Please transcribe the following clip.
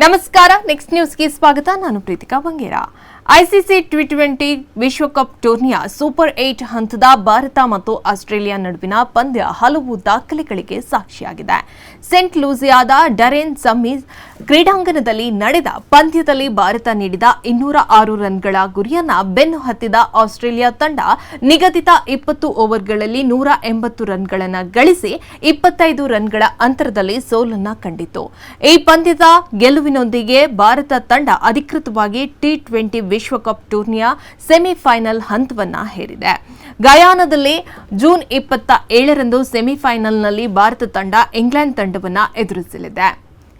ನಮಸ್ಕಾರ ನೆಕ್ಸ್ಟ್ ನ್ಯೂಸ್ಗೆ ಸ್ವಾಗತ. ನಾನು Preethika Bangera ICC T twenty ವಿಶ್ವಕಪ್ ಟೂರ್ನಿಯ ಸೂಪರ್ ಏಟ್ ಹಂತದ ಭಾರತ ಮತ್ತು ಆಸ್ಟ್ರೇಲಿಯಾ ನಡುವಿನ ಪಂದ್ಯ ಹಲವು ದಾಖಲೆಗಳಿಗೆ ಸಾಕ್ಷಿಯಾಗಿದೆ. ಸೆಂಟ್ ಲೂಸಿಯಾದ ಡರೆನ್ ಸಮ್ಮಿ ಕ್ರೀಡಾಂಗಣದಲ್ಲಿ ನಡೆದ ಪಂದ್ಯದಲ್ಲಿ ಭಾರತ ನೀಡಿದ ಇನ್ನೂರ ಆರು ರನ್ಗಳ ಗುರಿಯನ್ನ ಬೆನ್ನು ಹತ್ತಿದ ಆಸ್ಟ್ರೇಲಿಯಾ ತಂಡ ನಿಗದಿತ ಇಪ್ಪತ್ತು ಓವರ್ಗಳಲ್ಲಿ ನೂರ ಎಂಬತ್ತು ರನ್ಗಳನ್ನು ಗಳಿಸಿ ಇಪ್ಪತ್ತೈದು ರನ್ಗಳ ಅಂತರದಲ್ಲಿ ಸೋಲನ್ನ ಕಂಡಿತು ಈ ಪಂದ್ಯದ ಗೆಲುವಿನೊಂದಿಗೆ ಭಾರತ ತಂಡ ಅಧಿಕೃತವಾಗಿ ಟಿ ಟ್ವೆಂಟಿ ವಿಶ್ವಕಪ್ ಟೂರ್ನಿಯ ಸೆಮಿಫೈನಲ್ ಹಂತವನ್ನ ಹೇರಿದೆ. ಗಯಾನದಲ್ಲಿ ಜೂನ್ ಇಪ್ಪತ್ತ ಏಳರಂದು ಸೆಮಿಫೈನಲ್ನಲ್ಲಿ ಭಾರತ ತಂಡ ಇಂಗ್ಲೆಂಡ್ ತಂಡವನ್ನು ಎದುರಿಸಲಿದೆ.